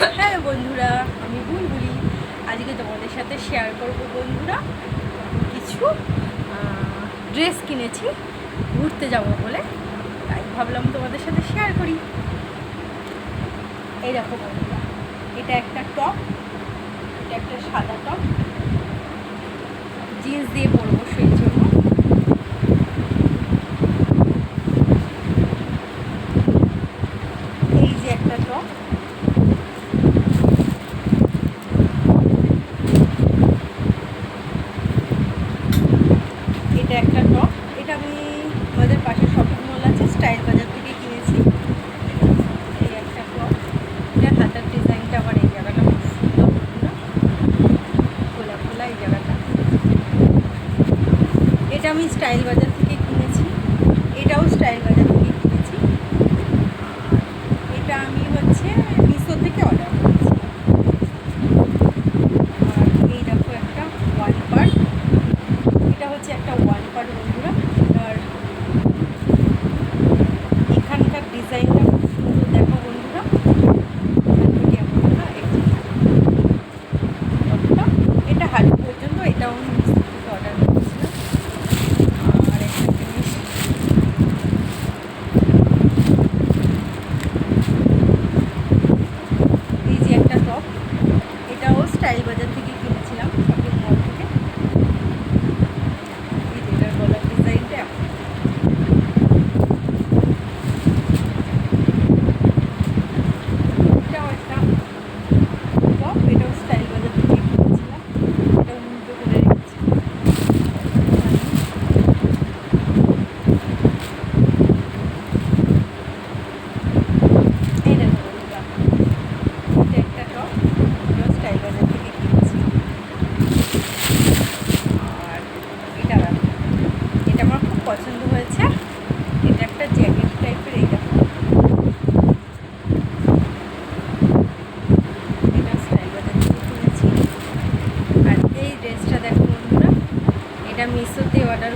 হ্যাঁ বন্ধুরা, আমি বুলবুলি। আজকে তোমাদের সাথে শেয়ার করব বন্ধুরা। কিছু ড্রেস কিনেছি, ঘুরতে যাব বলে। তাই ভাবলাম তোমাদের সাথে শেয়ার করি। এই দেখো বন্ধুরা, এটা একটা টপ এটা একটা সাদা টপ জিন্স দিয়ে পরবো সেই জন্য এই যে একটা টপ এটা একটা টপ এটা আমি আমাদের পাশে শপিং মল আছে স্টাইল বাজার থেকে কিনেছি। এই একটা টপ এটা হাতার ডিজাইনটা আমার এই জায়গাটা খুব সুন্দর খোলা খোলা এই জায়গাটা। এটা আমি স্টাইল বাজার থেকে কিনেছি। এটাও স্টাইল বাজার থেকে কিনেছি। এটা আমি হচ্ছে মিশো থেকে অর্ডার করেছি। আর একটা এটা হচ্ছে একটা ওয়ান পার্ট বন্ধুরা আর এখানকার ডিজাইনটা খুব সুন্দর দেখো বন্ধুরা এখান থেকে আমরা এই যে টপটা, এটা হাঁটু পর্যন্ত এটাও আমি মিশো থেকে অর্ডার করেছিলাম আর একটা জিনিস এই যে একটা টপ এটাও স্টাইল বাজার থেকে কিনেছিলাম শপিং মল থেকে এই যে এটার গলার ডিজাইনটা এমন। এটাও একটা টপ এটাও স্টাইল বাজার থেকে কিনেছিলাম এটাও মুন্টো করে রেখেছি এই দেখো বন্ধুরা এটা একটা টপ এটাও স্টাইল বাজার থেকে কিনেছি আর এটা দেখো এটা আমার খুব পছন্দ হয়েছে এটা একটা জ্যাকেট টাইপের এই দেখো এটা স্টাইল বাজার থেকে কিনেছি আর এই ড্রেসটা দেখো বন্ধুরা মিশোতে অর্ডার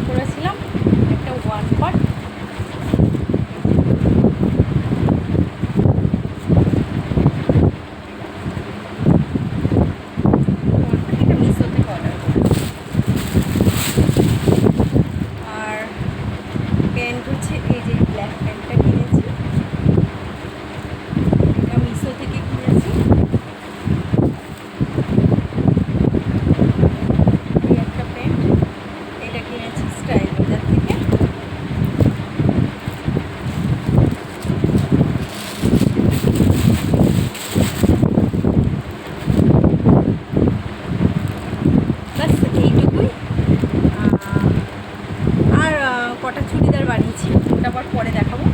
কটা চুড়িদার বানিয়েছি ওটা আবার পরে দেখাবো।